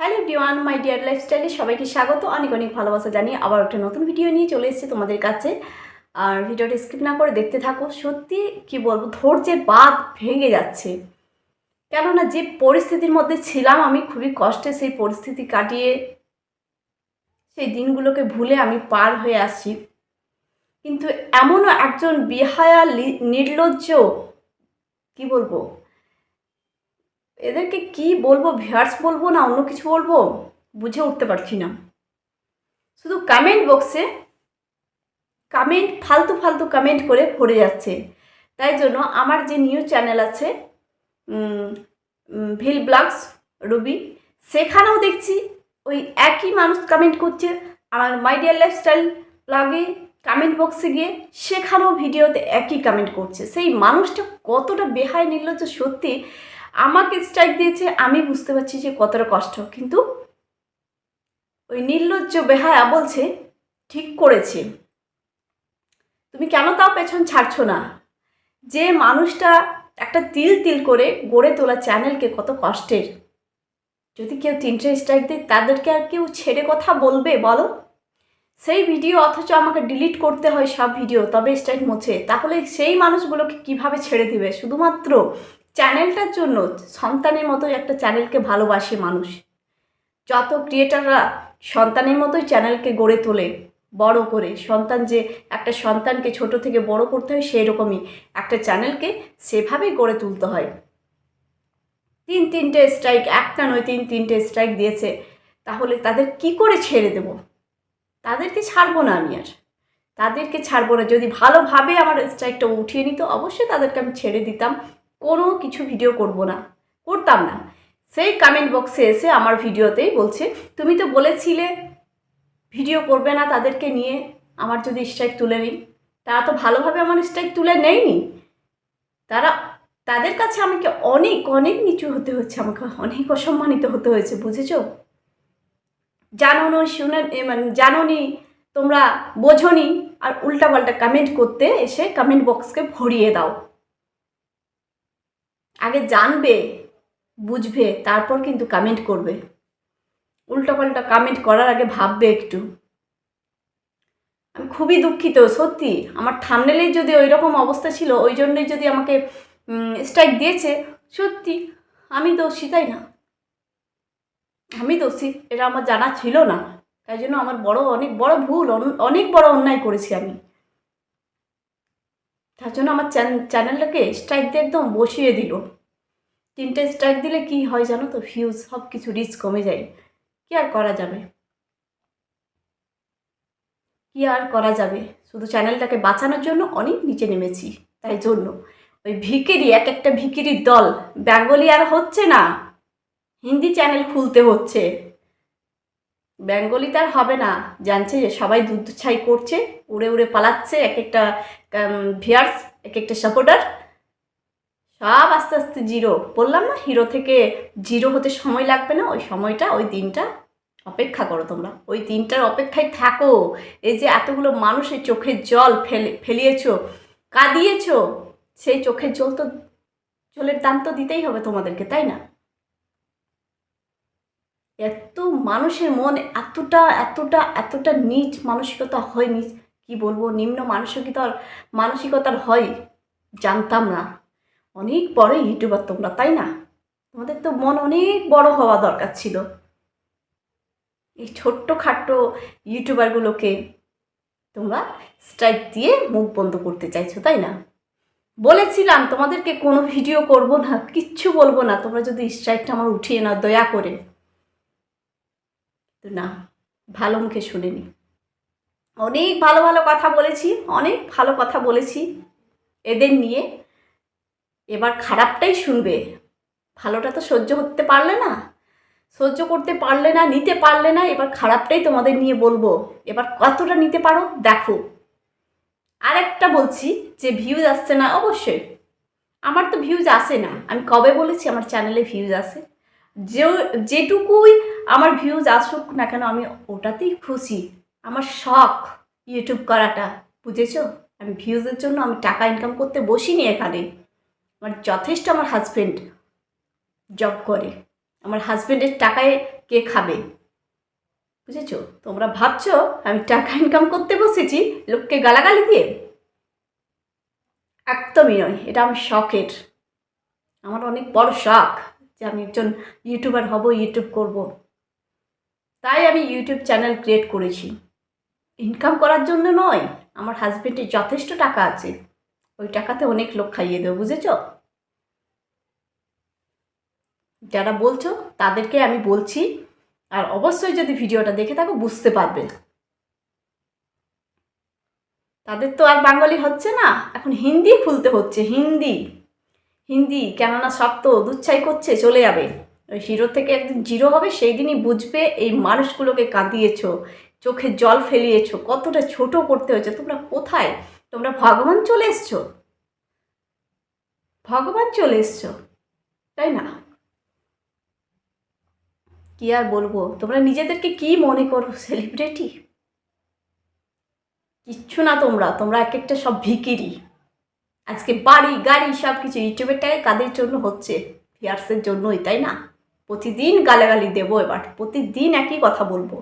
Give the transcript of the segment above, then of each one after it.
Hello ডিওয়ান my dear লাইফস্টাইলে সবাইকে স্বাগত। অনেক অনেক ভালোবাসা জানিয়ে আবার একটা নতুন ভিডিও নিয়ে চলে এসেছি তোমাদের কাছে। আর ভিডিওটা স্কিপ না করে দেখতে থাকো। সত্যি কি বলব, ধৈর্যের বাঁধ ভেঙে যাচ্ছে। কেননা যে পরিস্থিতির মধ্যে ছিলাম আমি, খুবই কষ্টে সেই পরিস্থিতি কাটিয়ে সেই দিনগুলোকে ভুলে আমি পার হয়ে আসছি। কিন্তু এমনও একজন বিহায়া নির্লজ্জ, কি বলব এদেরকে কি বলব, ভিয়ার্স বলব না অন্য কিছু বলব? বুঝে উঠতে পারছি না। শুধু কমেন্ট বক্সে কমেন্ট ফালতু ফালতু কমেন্ট করে ভরে যাচ্ছে। তাই জন্য আমার যে নিউজ চ্যানেল আছে ভিল ব্লগস রুবি সেখানেও দেখছি ওই একই মানুষ কমেন্ট করছে। আমার মাই ডিয়ার লাইফস্টাইল ব্লগে কমেন্ট বক্সে গিয়ে সেখানেও ভিডিওতে একই কমেন্ট করছে। সেই মানুষটা কতটা বেহায়, নির্লজ্জ সত্যি আমাকে স্ট্রাইক দিয়েছে, আমি বুঝতে পারছি যে কতটা কষ্ট। কিন্তু ওই নির্লজ্জ বেহায়া বলছে, ঠিক করেছে। তুমি কেন তাও পেছন ছাড়ছো না? যে মানুষটা একটা তিল তিল করে গড়ে তোলা চ্যানেলকে কত কষ্টের। যদি কেউ তিনটে স্ট্রাইক দেয়, তাদেরকে আর কেউ ছেড়ে কথা বলবে, বলো? সেই ভিডিও অথচ আমাকে ডিলিট করতে হয় সব ভিডিও, তবে স্ট্রাইক মোছে। তাহলে সেই মানুষগুলোকে কীভাবে ছেড়ে দিবে? শুধুমাত্র চ্যানেলটার জন্য সন্তানের মতোই একটা চ্যানেলকে ভালোবাসে মানুষ। যত ক্রিয়েটাররা সন্তানের মতোই চ্যানেলকে গড়ে তোলে, বড় করে, সন্তান যে একটা সন্তানকে ছোট থেকে বড় করতে হয় সেই রকমই একটা চ্যানেলকে সেভাবেই গড়ে তুলতে হয়। তিন তিনটে স্ট্রাইক একটা নয়, তিন তিনটে স্ট্রাইক দিয়েছে, তাহলে তাদের কি করে ছেড়ে দেব? তাদেরকে ছাড়বো না আমি আর। তাদেরকে ছাড়বো না। যদি ভালোভাবে আমার স্ট্রাইকটা উঠিয়ে নিত, অবশ্যই তাদেরকে আমি ছেড়ে দিতাম। কোনো কিছু ভিডিও করব না, করতাম না। সেই কমেন্ট বক্সে এসে আমার ভিডিওতেই বলছে, তুমি তো বলেছিলে ভিডিও করবে না তাদেরকে নিয়ে, আমার যদি স্ট্রাইক তুলে নিই। তারা তো ভালোভাবে আমার স্ট্রাইক তুলে নেয়নি। তারা, তাদের কাছে আমাকে অনেক অনেক নিচু হতে হচ্ছে, আমাকে অনেক অসম্মানিত হতে হয়েছে, বুঝেছ? জানো না, শুনে মানে জানো নি, তোমরা বোঝনি আর উল্টাপাল্টা কমেন্ট করতে এসে কমেন্ট বক্সকে ভরিয়ে দাও। আগে জানবে, বুঝবে, তারপর কিন্তু কমেন্ট করবে। উল্টাপাল্টা কমেন্ট করার আগে ভাববে একটু। আমি খুবই দুঃখিত, সত্যি। আমার থামনেলেই যদি ওই রকম অবস্থা ছিল, ওই জন্যই যদি আমাকে স্ট্রাইক দিয়েছে, সত্যি, আমি দোষী, তাই না? আমি দোষী, এটা আমার জানা ছিল না। তাই জন্য আমার বড়, অনেক বড় ভুল, অন- অনেক বড় অন্যায় করেছি আমি। তার জন্য আমার চ্যানেলটাকে স্ট্রাইক দিয়ে একদম বসিয়ে দিল। তিনটে স্ট্রাইক দিলে কি হয় জানো তো? ভিউজ সব কিছু রিচ কমে যায়। কি আর করা যাবে? কি আর করা যাবে? শুধু চ্যানেলটাকে বাঁচানোর জন্য অনেক নিচে নেমেছি, তাই জন্য। ওই ভিকিরি, এক একটা ভিকিরির দল, বেঙ্গলি আর হচ্ছে না। হিন্দি চ্যানেল খুলতে হচ্ছে। বেঙ্গলি তার হবে না। জানছে যে সবাই দুধ ছাই করছে, উড়ে উড়ে পালাচ্ছে, এক একটা ভিয়ার্স এক একটা সাপোর্টার সব আস্তে আস্তে জিরো। বললাম না, হিরো থেকে জিরো হতে সময় লাগবে না, ওই সময়টা, ওই দিনটা অপেক্ষা করো তোমরা। ওই দিনটার অপেক্ষায় থাকো। এই যে এতগুলো মানুষের চোখের জল ফেলে, ফেলিয়েছো, কাঁদিয়েছো, সেই চোখের জল তো, জলের দাম তো দিতেই হবে তোমাদেরকে, তাই না? এত মানুষের মন এতটা এতটা এতটা নিচ মানসিকতা হয় নিচ কি বলব, নিম্ন মানসিকতার মানসিকতার হয়, জানতাম না। অনেক বড় ইউটিউবার তোমরা, তাই না? তোমাদের তো মন অনেক বড় হওয়া দরকার ছিল। এই ছোট্ট খাট্ট ইউটিউবারগুলোকে তোমরা স্ট্রাইক দিয়ে মুখ বন্ধ করতে চাইছো, তাই না? বলেছিলাম তোমাদেরকে, কোনো ভিডিও করব না, কিচ্ছু বলব না, তোমরা যদি স্ট্রাইকটা আমার উঠিয়ে না দয়া করে। না, ভালো মুখে শুনিনি অনেক ভালো ভালো কথা বলেছি, অনেক ভালো কথা বলেছি। এদের নিয়ে এবার খারাপটাই শুনবে। ভালোটা তো সহ্য করতে পারলে না। সহ্য করতে পারলে না, নিতে পারলে না, এবার খারাপটাই তোমাদের নিয়ে বলব। এবার কতটা নিতে পারো দেখো। আরেকটা বলছি যে ভিউজ আসছে না অবশ্যই। আমার তো ভিউজ আসে না। আমি কবে বলেছি আমার চ্যানেলে ভিউজ আসে? যে, যেটুকুই আমার ভিউজ আসুক না কেন আমি ওটাতেই খুশি। আমার শখ ইউটিউব করাটা। বুঝেছ? আমি ভিউজের জন্য আমি টাকা ইনকাম করতে বসিনি এখানে। আমার যথেষ্ট আমার হাজব্যান্ড জব করে। আমার হাজব্যান্ডের টাকায় কে খাবে? বুঝেছ? তোমরা ভাবছ, আমি টাকা ইনকাম করতে বসেছি, লোককে গালাগালি দিয়ে? একদমই নয়, এটা আমার শখের। আমার অনেক বড় শখ যে আমি একজন ইউটিউবার হব ইউটিউব করব। তাই আমি ইউটিউব চ্যানেল ক্রিয়েট করেছি। ইনকাম করার জন্য নয়, আমার হাজব্যান্ডের যথেষ্ট টাকা আছে। ওই টাকাতে অনেক লোক খাইয়ে দেবো, বুঝেছ? যারা বলছো, তাদেরকে আমি বলছি। আর অবশ্যই যদি ভিডিওটা দেখে থাকো, বুঝতে পারবে। তাদের তো আর বাঙালি হচ্ছে না। এখন হিন্দি খুলতে হচ্ছে, হিন্দি। হিন্দি, কেননা সব তো দুচ্ছাই করছে, চলে যাবে। ওই হিরো থেকে একদিন জিরো হবে, সেই দিনই বুঝবে এই মানুষগুলোকে কাঁদিয়েছো, চোখে জল ফেলিয়েছো, কতটা ছোট করতে হয়েছে। তোমরা কোথায়? তোমরা ভগবান চলে এসছো? ভগবান চলে এসছো, তাই না? কি আর বলব? তোমরা নিজেদেরকে কি মনে করো সেলিব্রিটি কিচ্ছু না তোমরা তোমরা এক একটা সব ভিকিরি। আজকে বাড়ি, গাড়ি সব কিছু ইউটিউবের টাকা কাদের জন্য হচ্ছে? ভিয়ার্সের জন্যই, তাই না? প্রতিদিন গালাগালি দেবো এবার, প্রতিদিন একই কথা বলব।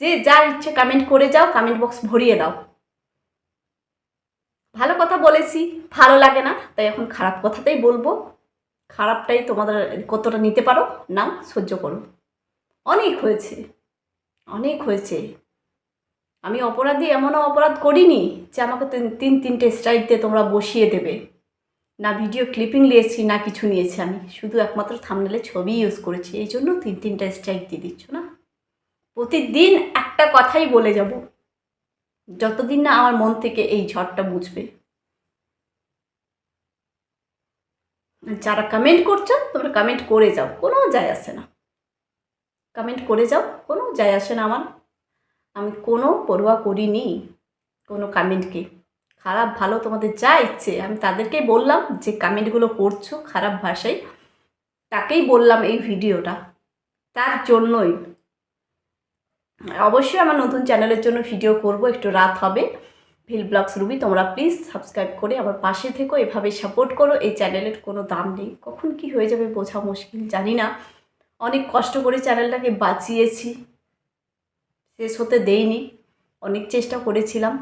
যে যার ইচ্ছে কমেন্ট করে যাও কমেন্ট বক্স ভরিয়ে দাও। ভালো কথা বলেছি, ভালো লাগে না, তাই এখন খারাপ কথাটাই বলব। খারাপটাই তোমাদের কতটা নিতে পারো? নাও, সহ্য করো। অনেক হয়েছে। অনেক হয়েছে। আমি অপরাধী এমনও অপরাধ করিনি যে আমাকে তিন তিন, তিনটে স্ট্রাইক দিয়ে তোমরা বসিয়ে দেবে। না ভিডিও ক্লিপিং নিয়েছি, না কিছু নিয়েছি আমি। শুধু একমাত্র থামনেলে ছবি ইউজ করেছি। এই জন্য তিন, তিনটা স্ট্রাইক দিয়ে দিচ্ছ না? প্রতিদিন একটা কথাই বলে যাব। যতদিন না আমার মন থেকে এই ঝড়টা বুঝবে। যারা কমেন্ট করছ, তোমরা কমেন্ট করে যাও, কোনো যায় আসে না। কমেন্ট করে যাও, কোনো যায় আসে না আমার। আমি কোনো পরোয়া করিনি, কোনো কমেন্টকে খারাপ ভালো তোমাদের যা ইচ্ছে, আমি তাদেরকেই বললাম যে কমেন্টগুলো করছ, খারাপ ভাষায়, তাকেই বললাম এই ভিডিওটা। তার জন্যই। অবশ্যই আমার নতুন চ্যানেলের জন্য ভিডিও করব, একটু রাত হবে। ভিল ব্লগস রুবি তোমরা প্লিজ সাবস্ক্রাইব করে আমার পাশে থেকো, এভাবে সাপোর্ট করো, এই চ্যানেলের কোনো দাম নেই। কখন কি হয়ে যাবে বোঝা মুশকিল, জানি না। অনেক কষ্ট করে চ্যানেলটাকে বাঁচিয়েছি, শেষ হতে দেইনি, অনেক চেষ্টা করেছিলাম,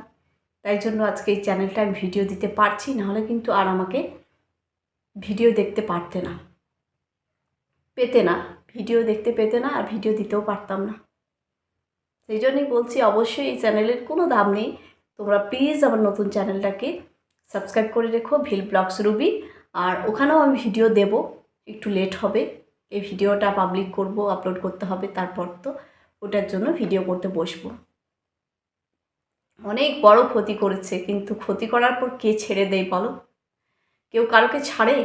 তাই জন্য আজকে এই চ্যানেলটা আমি ভিডিও দিতে পারছি, নাহলে কিন্তু আর আমাকে ভিডিও দেখতে পারতে না। পেতে না ভিডিও দেখতে পেতে না, আর ভিডিও দিতেও পারতাম না। সেই জন্যই বলছি, অবশ্যই এই চ্যানেলের কোনো দাম নেই। তোমরা প্লিজ আমার নতুন চ্যানেলটাকে সাবস্ক্রাইব করে রেখো ভিল ব্লগস রুবি আর ওখানেও আমি ভিডিও দেব, একটু লেট হবে। এই ভিডিওটা পাবলিক করব আপলোড করতে হবে, তারপর তো ওটার জন্য ভিডিও করতে বসবো। অনেক বড় ক্ষতি করেছে, কিন্তু ক্ষতি করার পর কে ছেড়ে দেয় বলো? কেউ কারোকে ছাড়ে?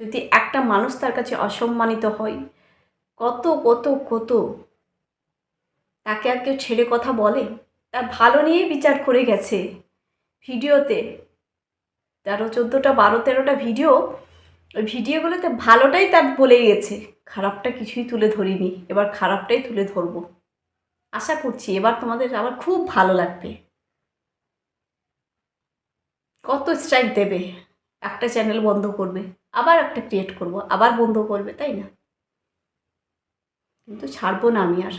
যদি একটা মানুষ তার কাছে অসম্মানিত হয়, কত কত কত, তাকে আর কেউ ছেড়ে কথা বলে? তার ভালো নিয়েই বিচার করে গেছে। ভিডিওতে, তেরো, চোদ্দোটা, বারো, তেরোটা ভিডিও, ওই ভিডিওগুলোতে ভালোটাই তার বলে গেছে। খারাপটা কিছুই তুলে ধরিনি। এবার খারাপটাই তুলে ধরবো। আশা করছি এবার তোমাদের আবার খুব ভালো লাগবে। কত স্ট্রাইক দেবে? একটা চ্যানেল বন্ধ করবে। আবার একটা ক্রিয়েট করব। আবার বন্ধ করবে, তাই না? কিন্তু ছাড়বো না আমি আর।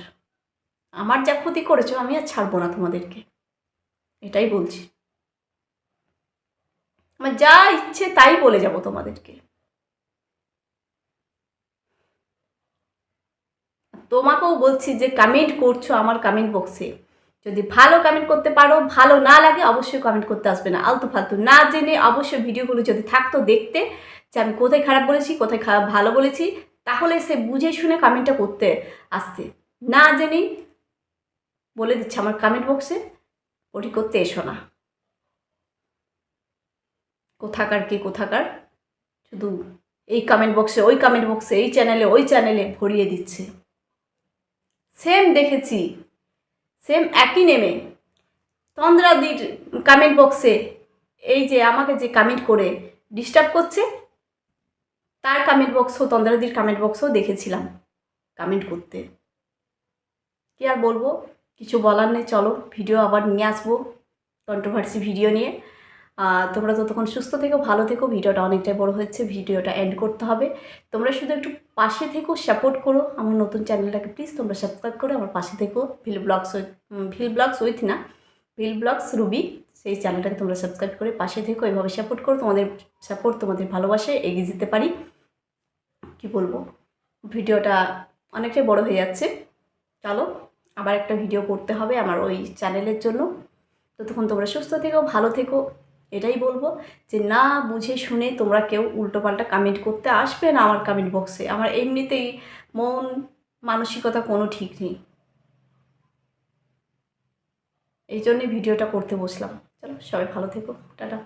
আমার যা ক্ষতি করেছ, আমি আর ছাড়বো না তোমাদেরকে। এটাই বলছি। আমার যা ইচ্ছে তাই বলে যাব তোমাদেরকে। তোমাকেও বলছি যে কমেন্ট করছ আমার কমেন্ট বক্সে যদি ভালো কমেন্ট করতে পারো, ভালো না লাগে অবশ্যই কমেন্ট করতে আসবে না। আলতু ফালতু না জেনে অবশ্যই ভিডিওগুলো যদি থাকতো দেখতে, যে আমি কোথায় খারাপ বলেছি, কোথায় খারাপ ভালো বলেছি, তাহলে সে বুঝে শুনে কমেন্টটা করতে আসতে না জেনেই বলে দিচ্ছে আমার কমেন্ট বক্সে ওটি করতে এসো না। কোথাকার কে কোথাকার? শুধু এই কমেন্ট বক্সে ওই কমেন্ট বক্সে এই চ্যানেলে ওই চ্যানেলে ভরিয়ে দিচ্ছে। সেম দেখেছি। সেম একই নেমে তন্দ্রাদির কমেন্ট বক্সে এই যে আমাকে যে কমেন্ট করে ডিস্টার্ব করছে, তার কমেন্ট বক্সও তন্দ্রাদির কমেন্ট বক্সও দেখেছিলাম কমেন্ট করতে। কি আর বলব? কিছু বলার নেই, চলো ভিডিও আবার নিয়ে আসব কন্ট্রোভার্সি ভিডিও নিয়ে। তোমরা ততক্ষণ সুস্থ থেকো, ভালো থেকো, ভিডিওটা অনেকটাই বড় হচ্ছে ভিডিওটা এন্ড করতে হবে। তোমরা শুধু একটু পাশে থেকো সাপোর্ট করো আমার নতুন চ্যানেলটাকে প্লিজ তোমরা সাবস্ক্রাইব করো, আমার পাশে থেকো vill blogs vill blogs with না ভিল ব্লগস রুবি সেই চ্যানেলটাকে তোমরা সাবস্ক্রাইব করে পাশে থেকো, এভাবে সাপোর্ট করো, তোমাদের সাপোর্ট তোমাদের ভালোবাসায় এগিয়ে যেতে পারি। কি বলব? ভিডিওটা অনেকটাই বড় হয়ে যাচ্ছে। চলো। আবার একটা ভিডিও করতে হবে আমার ওই চ্যানেলের জন্য। ততক্ষণ তোমরা সুস্থ থেকো, ভালো থেকো, এটাই বলব যে না বুঝে শুনে তোমরা কেউ উল্টোপাল্টা কমেন্ট করতে আসবে না আমার কমেন্ট বক্সে আমার এমনিতেই মন মানসিকতা কোনো ঠিক নেই। এই জন্যে ভিডিওটা করতে বসলাম। চলো সবাই ভালো থেকো, টাটা।